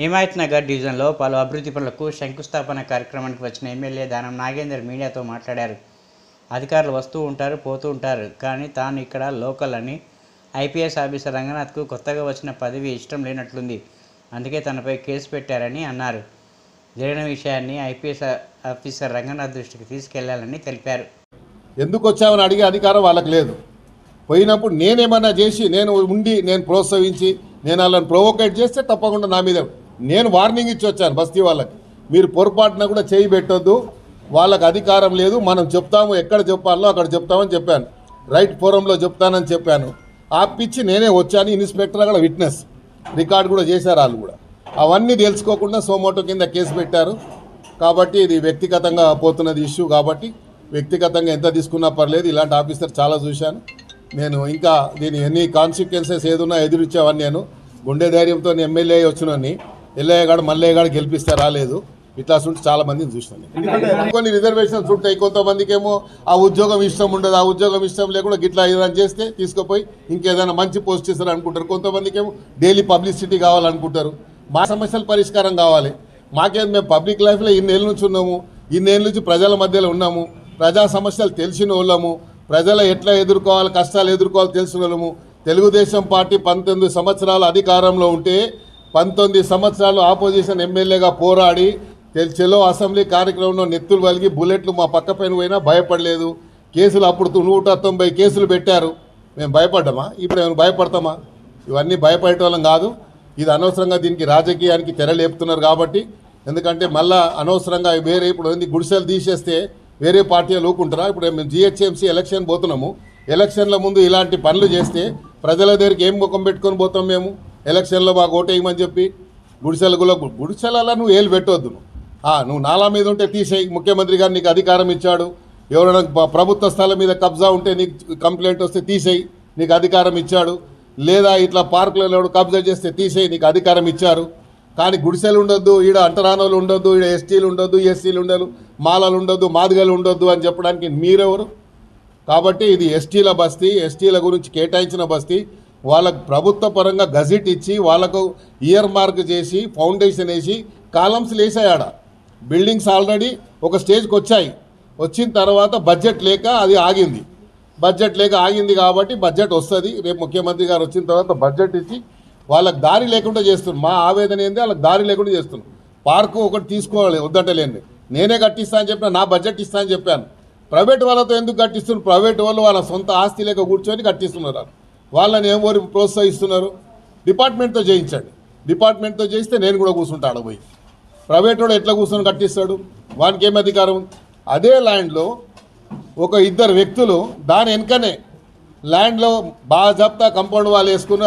హిమాయత్ నగర్ డివిజన్లో పలు అభివృద్ధి పనులకు శంకుస్థాపన కార్యక్రమానికి వచ్చిన ఎమ్మెల్యే దానం నాగేందర్ మీడియాతో మాట్లాడారు. అధికారులు వస్తూ ఉంటారు పోతూ ఉంటారు. కానీ తాను ఇక్కడ లోకల్ అని ఐపీఎస్ ఆఫీసర్ రంగనాథ్కు కొత్తగా వచ్చిన పదవి ఇష్టం లేనట్లుంది. అందుకే తనపై కేసు పెట్టారని అన్నారు. జరిగిన విషయాన్ని ఐపీఎస్ ఆఫీసర్ రంగనాథ్ దృష్టికి తీసుకెళ్ళాలని తెలిపారు. ఎందుకు వచ్చామని అడిగే అధికారం వాళ్ళకి లేదు. పోయినప్పుడు నేనేమన్నా చేసి నేను ఉండి నేను ప్రోత్సహించి నేను వాళ్ళని ప్రొవోకేట్ చేస్తే తప్పకుండా నా మీద నేను వార్నింగ్ ఇచ్చి వచ్చాను బస్తీ వాళ్ళకి. మీరు పొరపాటున కూడా చేయి పెట్టొద్దు. వాళ్ళకి అధికారం లేదు. మనం చెప్తాము ఎక్కడ చెప్పాలో అక్కడ చెప్తామని చెప్పాను. రైట్ ఫోరంలో చెప్తానని చెప్పాను. ఆపిచ్చి నేనే వచ్చాను. ఇన్స్పెక్టర్ అక్కడ విట్నెస్. రికార్డు కూడా చేశారు వాళ్ళు కూడా. అవన్నీ తెలుసుకోకుండా సోమోటో కింద కేసు పెట్టారు. కాబట్టి ఇది వ్యక్తిగతంగా పోతున్నది ఇష్యూ కాబట్టి వ్యక్తిగతంగా ఎంత తీసుకున్నా పర్లేదు. ఇలాంటి ఆఫీసర్ చాలా చూశాను. నేను ఇంకా దీని ఎన్ని కాన్సిక్వెన్సెస్ ఏదున్నా ఎదురిచ్చేవాడిని నేను. గుండె ధైర్యంతో ఎమ్మెల్యే వచ్చినని ఎల్లయ్య గారు మల్లయ్య గారు గెలిపిస్తే రాలేదు. ఇట్లా ఉంటే చాలా మందిని చూసినాను నేను. కొన్ని రిజర్వేషన్స్ ఉంటాయి కొంతమందికి ఏమో ఆ ఉద్యోగం ఇష్టం ఉండదు ఆ ఉద్యోగం ఇష్టం లేకుండా గిట్లా ఏదైనా చేస్తే తీసుకుపోయి ఇంకేదైనా మంచి పోస్ట్ ఇస్తారు అనుకుంటారు. కొంతమందికి ఏమో డైలీ పబ్లిసిటీ కావాలనుకుంటారు. మా సమస్యల పరిష్కారం కావాలి. మాకేం మేము పబ్లిక్ లైఫ్లో ఇన్నేళ్ళ నుంచి ఉన్నాము. ఇన్నేళ్ళ నుంచి ప్రజల మధ్యలో ఉన్నాము. ప్రజా సమస్యలు తెలిసిన వాళ్ళము. ప్రజలు ఎట్లా ఎదుర్కోవాలి కష్టాలు ఎదుర్కోవాలి తెలిసిన వాళ్ళము. తెలుగుదేశం పార్టీ పంతొమ్మిది సంవత్సరాలు అధికారంలో ఉంటే పంతొమ్మిది సంవత్సరాలు ఆపోజిషన్ ఎమ్మెల్యేగా పోరాడి చెలో అసెంబ్లీ కార్యక్రమంలో నెత్తులు వలిగి బుల్లెట్లు మా పక్క పైన పోయినా భయపడలేదు. కేసులు అప్పుడు నూట తొంభై కేసులు పెట్టారు. మేము భయపడ్డామా? ఇప్పుడు మేము భయపడతామా? ఇవన్నీ భయపడేటోళ్ళం కాదు. ఇది అనవసరంగా దీనికి రాజకీయానికి తెరలేపుతున్నారు కాబట్టి. ఎందుకంటే మళ్ళా అనవసరంగా వేరే ఇప్పుడు ఏంది? గుడిసెలు తీసేస్తే వేరే పార్టీలు ఊకుంటారా? ఇప్పుడు మేము జిహెచ్ఎంసీ ఎలక్షన్ పోతున్నాము. ఎలక్షన్ల ముందు ఇలాంటి పనులు చేస్తే ప్రజల దగ్గరికి ఏం ముఖం పెట్టుకొని పోతాం మేము? ఎలక్షన్లో మాకు ఓటేయమని చెప్పి గుడిసెలలో గుడిసెలలో నువ్వు ఏలు పెట్టొద్దు నువ్వు. ఆ, నువ్వు నాలా మీద ఉంటే తీసేయి ముఖ్యమంత్రి గారు నీకు అధికారం ఇచ్చాడు. ఎవరైనా ప్రభుత్వ స్థలం మీద కబ్జా ఉంటే నీకు కంప్లైంట్ వస్తే తీసేయి నీకు అధికారం ఇచ్చాడు. లేదా ఇట్లా పార్కులలో ఎవడు కబ్జా చేస్తే తీసేయి నీకు అధికారం ఇచ్చారు. కానీ గుడిసెలు ఉండొద్దు ఈడ అంటరానోళ్ళు ఉండొద్దు ఈడ ఎస్టీలు ఉండొద్దు ఎస్సీలు ఉండదు మాలలు ఉండొద్దు మాదిగలు ఉండొద్దు అని చెప్పడానికి మీరెవరు? కాబట్టి ఇది ఎస్టీల బస్తీ ఎస్టీల గురించి కేటాయించిన బస్తీ. వాళ్ళకు ప్రభుత్వ పరంగా గజిట్ ఇచ్చి వాళ్ళకు ఇయర్ మార్క్ చేసి ఫౌండేషన్ వేసి కాలమ్స్ లేసాయాడ బిల్డింగ్స్ ఆల్రెడీ ఒక స్టేజ్కి వచ్చాయి. వచ్చిన తర్వాత బడ్జెట్ లేక అది ఆగింది. బడ్జెట్ లేక ఆగింది కాబట్టి బడ్జెట్ వస్తుంది. రేపు ముఖ్యమంత్రి గారు వచ్చిన తర్వాత బడ్జెట్ ఇచ్చి వాళ్ళకి దారి లేకుండా చేస్తున్నారు. మా ఆవేదన ఏంది? వాళ్ళకి దారి లేకుండా చేస్తున్నారు. పార్కు ఒకటి తీసుకోవాలి వద్దంటలేండి నేనే కట్టిస్తా అని చెప్పిన నా బడ్జెట్ ఇస్తా అని చెప్పాను. ప్రైవేట్ వాళ్ళతో ఎందుకు కట్టిస్తున్నారు? ప్రైవేట్ వాళ్ళు వాళ్ళ సొంత ఆస్తి లేక కూర్చొని కట్టిస్తున్నారు. వాళ్ళని ఏం ప్రోత్సహిస్తున్నారు? డిపార్ట్మెంట్తో చేయించండి. డిపార్ట్మెంట్తో చేయిస్తే నేను కూడా కూర్చుంటా పోయి ప్రైవేట్ వాడు ఎట్లా కూర్చొని కట్టిస్తాడు? వానికి ఏం అధికారం? అదే ల్యాండ్లో ఒక ఇద్దరు వ్యక్తులు దాని వెనుకనే ల్యాండ్లో బాగా జప్తా కంపౌండ్ వాళ్ళు వేసుకుని